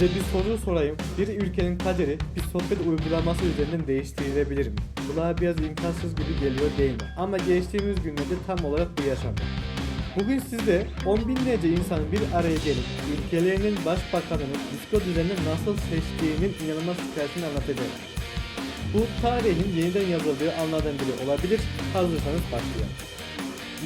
Size bir soru sorayım. Bir ülkenin kaderi bir sohbet uygulaması üzerinden değiştirilebilir mi? Kulağa biraz imkansız gibi geliyor değil mi? Ama geçtiğimiz günlerde tam olarak bu yaşandı. Bugün size on binlerce insanın bir araya gelip ülkelerinin başbakanını Discord üzerinden nasıl seçtiğinin inanılmaz hikayesini anlatacağım. Bu tarihin yeniden yazıldığı anlardan biri olabilir. Hazırsanız başlayalım.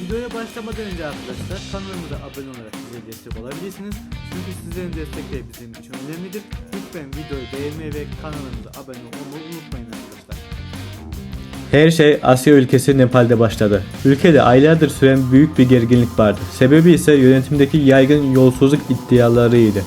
Videoya başlamadan önce arkadaşlar kanalımıza abone olarak bize destek olabilirsiniz. Çünkü sizlerin destekleri bizim için önemlidir. Lütfen videoyu beğenmeyi ve kanalımıza abone olmayı unutmayın arkadaşlar. Her şey Asya ülkesi Nepal'de başladı. Ülkede aylardır süren büyük bir gerginlik vardı. Sebebi ise yönetimdeki yaygın yolsuzluk iddialarıydı.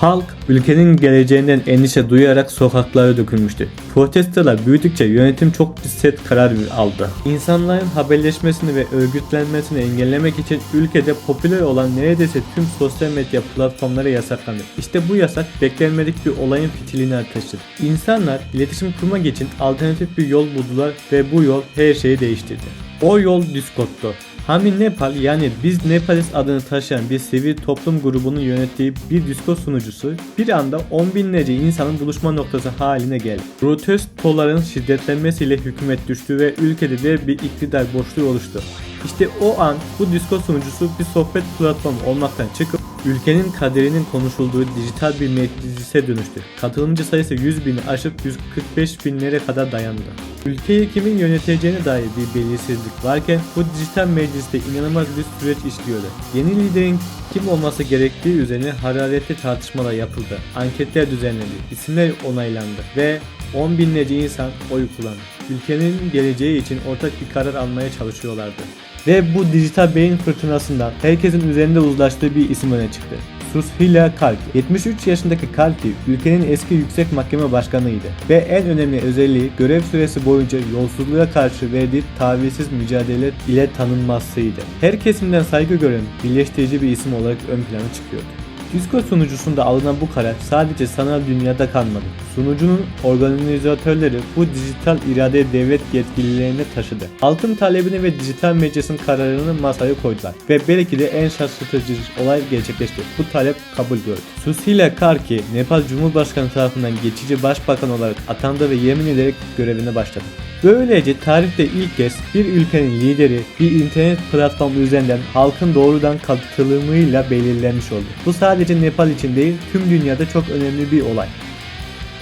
Halk ülkenin geleceğinden endişe duyarak sokaklara dökülmüştü. Protestolar büyüdükçe yönetim çok set karar aldı. İnsanların haberleşmesini ve örgütlenmesini engellemek için ülkede popüler olan neredeyse tüm sosyal medya platformları yasaklandı. İşte bu yasak beklenmedik bir olayın fitilini ateşledi. İnsanlar iletişim kurmak için alternatif bir yol buldular ve bu yol her şeyi değiştirdi. O yol Discord'tu. Hami Nepal yani Biz Nepaliz adını taşıyan bir sivil toplum grubunun yönettiği bir Discord sunucusu bir anda on binlerce insanın buluşma noktası haline geldi. Protestoların şiddetlenmesiyle hükümet düştü ve ülkede de bir iktidar boşluğu oluştu. İşte o an bu Discord sunucusu bir sohbet platformu olmaktan çıkıp ülkenin kaderinin konuşulduğu dijital bir meclise dönüştü. Katılımcı sayısı 100 bini aşıp 145 binlere kadar dayandı. Ülkeyi kimin yöneteceğine dair bir belirsizlik varken bu dijital mecliste inanılmaz bir süreç işliyordu. Yeni liderin kim olması gerektiği üzerine hararetli tartışmalar yapıldı. Anketler düzenlendi, isimler onaylandı ve 10 binlerce insan oy kullandı. Ülkenin geleceği için ortak bir karar almaya çalışıyorlardı. Ve bu dijital beyin fırtınasından herkesin üzerinde uzlaştığı bir isim öne çıktı. Sushila Kalki. 73 yaşındaki Kalki ülkenin eski yüksek mahkeme başkanıydı ve en önemli özelliği görev süresi boyunca yolsuzluğa karşı verdiği tavizsiz mücadele ile tanınmasıydı. Her kesimden saygı gören birleştirici bir isim olarak ön plana çıkıyordu. Discord sunucusunda alınan bu karar sadece sanal dünyada kalmadı. Sunucunun organizatörleri bu dijital iradeyi devlet yetkililerine taşıdı. Halkın talebini ve dijital meclisin kararını masaya koydular. Ve belki de en şaşırtıcı olay gerçekleşti. Bu talep kabul gördü. Susila Karki, Nepal Cumhurbaşkanı tarafından geçici başbakan olarak atandı ve yemin ederek görevine başladı. Böylece tarihte ilk kez bir ülkenin lideri bir internet platformu üzerinden halkın doğrudan katılımıyla belirlenmiş oldu. Bu sadece Nepal için değil tüm dünyada çok önemli bir olay.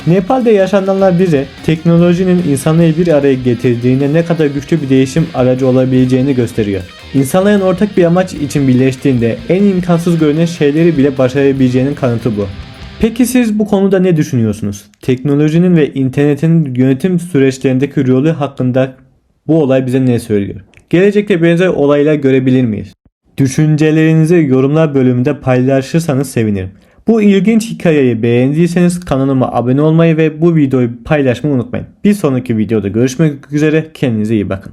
Nepal'de yaşananlar bize teknolojinin insanları bir araya getirdiğinde ne kadar güçlü bir değişim aracı olabileceğini gösteriyor. İnsanların ortak bir amaç için birleştiğinde en imkansız görünen şeyleri bile başarabileceğinin kanıtı bu. Peki siz bu konuda ne düşünüyorsunuz? Teknolojinin ve internetin yönetim süreçlerindeki rolü hakkında bu olay bize ne söylüyor? Gelecekte benzer olaylar görebilir miyiz? Düşüncelerinizi yorumlar bölümünde paylaşırsanız sevinirim. Bu ilginç hikayeyi beğendiyseniz kanalıma abone olmayı ve bu videoyu paylaşmayı unutmayın. Bir sonraki videoda görüşmek üzere kendinize iyi bakın.